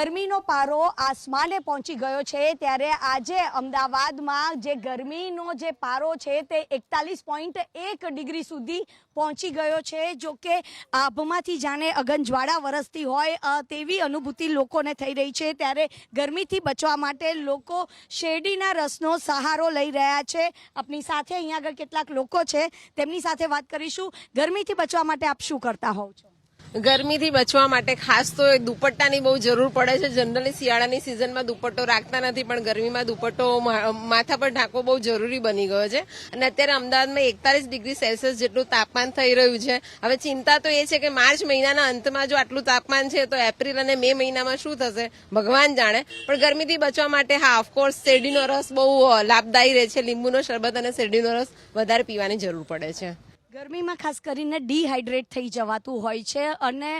ગરમીનો પારો આસમાને પહોંચી ગયો છે. ત્યારે આજે અમદાવાદમાં જે ગરમીનો જે પારો છે તે એકતાલીસ પોઈન્ટ એક ડિગ્રી સુધી પહોંચી ગયો છે. જો કે આભમાંથી જાણે અગનજ્વાળા વરસતી હોય તેવી અનુભૂતિ લોકોને થઈ રહી છે. ત્યારે ગરમીથી બચવા માટે લોકો શેરડીના રસનો સહારો લઈ રહ્યા છે. આપની સાથે અહીંયા આગળ કેટલાક લોકો છે. તેમની સાથે વાત કરીશું. ગરમીથી બચવા માટે આપ શું કરતા હોવ છો? ગરમીથી બચવા માટે ખાસ તો એ દુપટ્ટાની બહુ જરૂર પડે છે. જનરલી શિયાળાની સિઝનમાં દુપટ્ટો રાખતા નથી, પણ ગરમીમાં દુપટ્ટો માથા પર ઢાંકવો બહુ જરૂરી બની ગયો છે. અને અત્યારે અમદાવાદમાં એકતાલીસ ડિગ્રી સેલ્સિયસ જેટલું તાપમાન થઈ રહ્યું છે. હવે ચિંતા તો એ છે કે માર્ચ મહિનાના અંતમાં જો આટલું તાપમાન છે, તો એપ્રિલ અને મે મહિનામાં શું થશે? ભગવાન જાણે. પણ ગરમીથી બચવા માટે હા ઓફકોર્સ શેરડીનો રસ બહુ લાભદાયી રહે છે. લીંબુનો શરબત અને શેરડીનો રસ વધારે પીવાની જરૂર પડે છે. ગરમીમાં ખાસ કરીને ડિહાઇડ્રેટ થઈ જવાતું હોય છે અને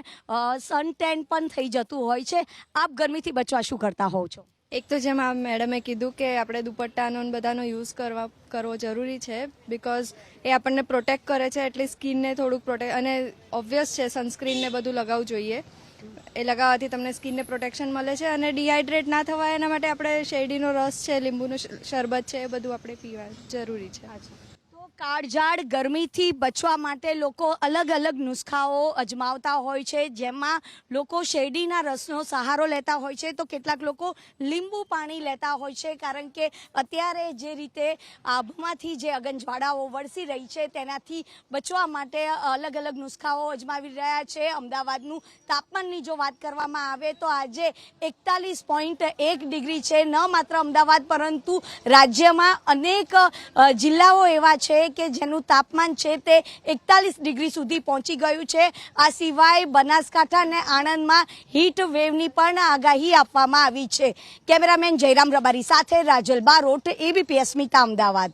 સન ટેન પણ થઈ જતું હોય છે. આપ ગરમીથી બચવા શું કરતા હોવ છો? એક તો જેમ આ મેડમે કીધું કે આપણે દુપટ્ટાનો બધાનો યુઝ કરવા કરવો જરૂરી છે બિકોઝ એ આપણને પ્રોટેક્ટ કરે છે એટલે સ્કિનને થોડુંક પ્રોટેક્ટ અને ઓબ્વિયસ છે સનસ્ક્રીનને બધું લગાવવું જોઈએ. એ લગાવવાથી તમને સ્કિનને પ્રોટેક્શન મળે છે અને ડિહાઇડ્રેટ ના થવાય એના માટે આપણે શેરડીનો રસ છે લીંબુનું શરબત છે એ બધું આપણે પીવા જરૂરી છે. કાળઝાળ ગરમીથી બચવા માટે લોકો અલગ અલગ નુસ્ખાઓ અજમાવતા હોય છે. જેમાં લોકો શેરડીના રસનો સહારો લેતા હોય છે તો કેટલાક લોકો લીંબુ પાણી લેતા હોય છે કારણ કે અત્યારે જે રીતે આભમાંથી જે અગનજ્વાળાઓ વરસી રહી છે તેનાથી બચવા માટે અલગ અલગ નુસ્ખાઓ અજમાવી રહ્યા છે. અમદાવાદનું તાપમાનની જો વાત કરવામાં આવે તો આજે એકતાલીસ પોઈન્ટ એક ડિગ્રી છે. ન માત્ર અમદાવાદ પરંતુ રાજ્યમાં અનેક જિલ્લાઓ એવા કે જેનું તાપમાન છે તે એકતાલીસ ડિગ્રી સુધી પહોંચી ગયું છે. આ સિવાય બનાસકાંઠા અને આણંદમાં હીટ વેવની પણ આગાહી આપવામાં આવી છે. કેમેરામેન જયરામ રબારી સાથે રાજલ બારોટ એબીપી અસ્મિતા અમદાવાદ.